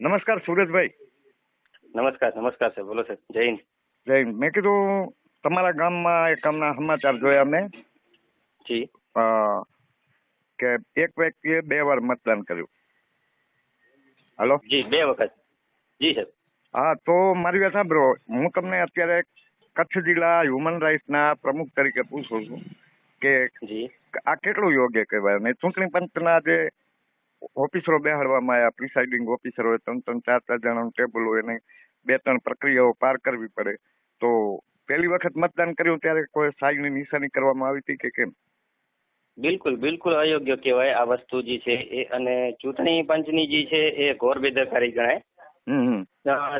નમસ્કાર સુરેશભાઈ. નમસ્કાર નમસ્કાર સાહેબ બોલો સાહેબ જય હિન્દ. જય હિન્દ. મેં કીધું તમારા ગામમાં એક ગામના સમાચાર જોયા મેં જી. કે એક વ્યક્તિએ બે વાર મતદાન કર્યું. હાલો? જી બે વખત. જી સાહેબ. હા તો મારી વાત સાંભળો. હું તમને અત્યારે કચ્છ જિલ્લા હ્યુમન રાઇટ્સના પ્રમુખ તરીકે પૂછું છું કે આ કેટલું યોગ્ય કહેવાય? અને ચૂંટણી પંચના જે ઓફિસરો બેહાડવામાં આવ્યા. પ્રિસાઇડિંગ ઓફિસરો હોય ત્રણ ત્રણ ચાર ચાર જણાનું ટેબલ હોય અને બે ત્રણ પ્રક્રિયાઓ પાર કરવી પડે. તો પહેલી વખત મતદાન કર્યું ત્યારે કોઈ સાઈની નિશાની કરવામાં આવી હતી કે કેમ? બિલકુલ બિલકુલ અયોગ્ય કહેવાય આ વસ્તુ જે છે એ. અને ચૂંટણી પંચની જે છે એ ઘોર બેદરકારી ગણાય.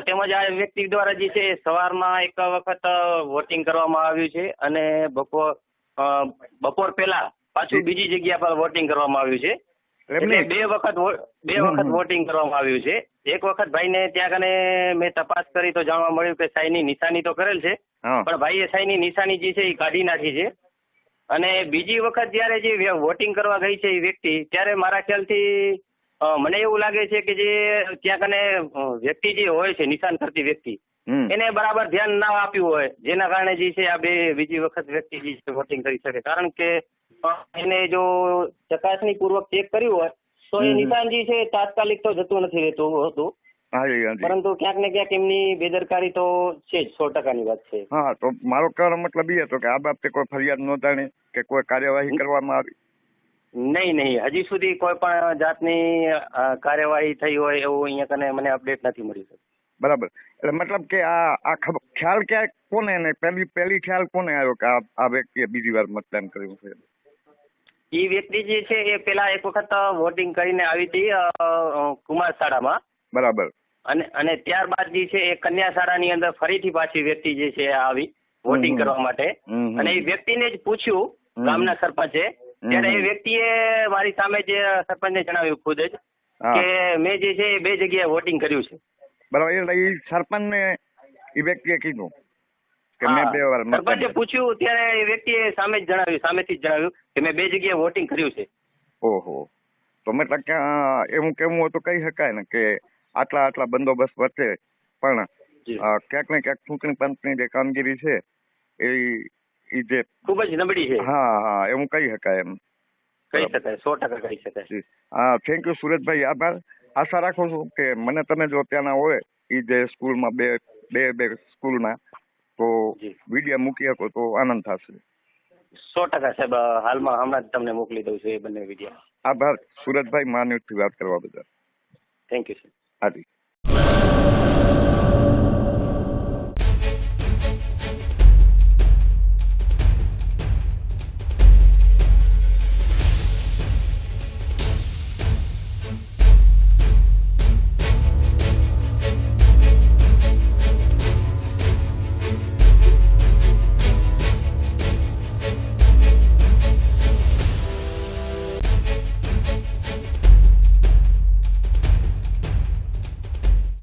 તેમજ આ વ્યક્તિ દ્વારા જે છે સવારમાં એક વખત વોટિંગ કરવામાં આવ્યું છે અને બપોર બપોર પહેલા પાછું બીજી જગ્યા પર વોટિંગ કરવામાં આવ્યું છે. એટલે બે વખત બે વખત વોટિંગ કરવામાં આવ્યું છે. એક વખત ભાઈને ત્યાં કને મેં તપાસ કરી તો જાણવા મળ્યું કે સાઈની નિશાની તો કરેલ છે. પણ ભાઈએ સાઈની નિશાની જે છે એ કાઢી નાખી છે. અને બીજી વખત જ્યારે જે વોટિંગ કરવા ગઈ છે એ વ્યક્તિ ત્યારે મારા ખ્યાલથી મને એવું લાગે છે કે જે ત્યાં કને વ્યક્તિ જે હોય છે નિશાન કરતી વ્યક્તિ એને બરાબર ધ્યાન ના આપ્યું હોય. જેના કારણે જે છે આ બે બીજી વખત વ્યક્તિ જે વોટિંગ કરી શકે. કારણ કે એને જો ચકાસણી પૂર્વક ચેક કર્યું હોય તો એ નિશાનજી છે તાત્કાલિક તો જતું નથી રહેતું હતું. પરંતુ ક્યાંક ને ક્યાંક એમની બેદરકારી તો છે જ સો ટકાની વાત છે. હા તો મારો કહેવાનો મતલબ એ હતો કે આ બાબતે કોઈ ફરિયાદ નોંધાણી કે કોઈ કાર્યવાહી કરવામાં આવી? નહીં નહીં. હજી સુધી કોઈ પણ જાતની કાર્યવાહી થઈ હોય એવું અહીંયા કને મને અપડેટ નથી મળ્યું સર. બરાબર. એટલે મતલબ કે આ આ ખબર ખ્યાલ ક્યાંક કોને ને પહેલી પહેલી ખ્યાલ કોને આવ્યો કે આ આ વ્યક્તિએ બીજી વાર મતદાન કર્યું છે? એ વ્યક્તિ જે છે એ પેલા એક વખત વોટિંગ કરીને આવી હતી કુમાર શાળામાં. બરાબર. અને અને ત્યારબાદ જે છે એ કન્યા શાળાની અંદર ફરીથી પાછી વ્યક્તિ જે છે આવી વોટિંગ કરવા માટે. અને એ વ્યક્તિને જ પૂછ્યું. ગામના સરપંચે. ત્યારે એ. વ્યક્તિએ મારી સામે જે સરપંચને જણાવ્યું ખુદ જ કે મેં જે છે એ બે જગ્યાએ વોટિંગ કર્યું છે. બરાબર એટલે એ સરપંચને એ વ્યક્તિએ કીધું. કે મેં બે વાર સરપંચે પૂછ્યું ત્યારે એ વ્યક્તિએ સામે જ જણાવ્યું સામેથી જ જણાવ્યું કે મેં બે જગ્યાએ વોટિંગ કર્યું છે. ઓહો. તો મતલબ કે એવું કેવું હોય તો કહી શકાય ને કે આટલા આટલા બંદોબસ્ત વચ્ચે પણ ક્યાંક ને ક્યાંક ચૂંટણી પંચની જે કામગીરી છે એ ઈ જે ખૂબ જ નબળી છે. હા હા એવું કહી શકાય એમ. કહી. શકાય સો ટકા કહી શકાય. હા થેન્ક યુ સુરજભાઈ આભાર. આશા રાખું છું કે મને તમે જો ત્યાંના હોય એ જે સ્કૂલમાં બે બે બે સ્કૂલના તો. વીડિયો મૂકી શકો તો આનંદ થશે. સો ટકા સાહેબ હાલમાં હમણાં જ તમને મોકલી દઉં છું એ બંને વીડિયો આભાર. સુરજભાઈ માન્યુથી વાત કરવા બદલ. થેન્ક યુ સર હાજી.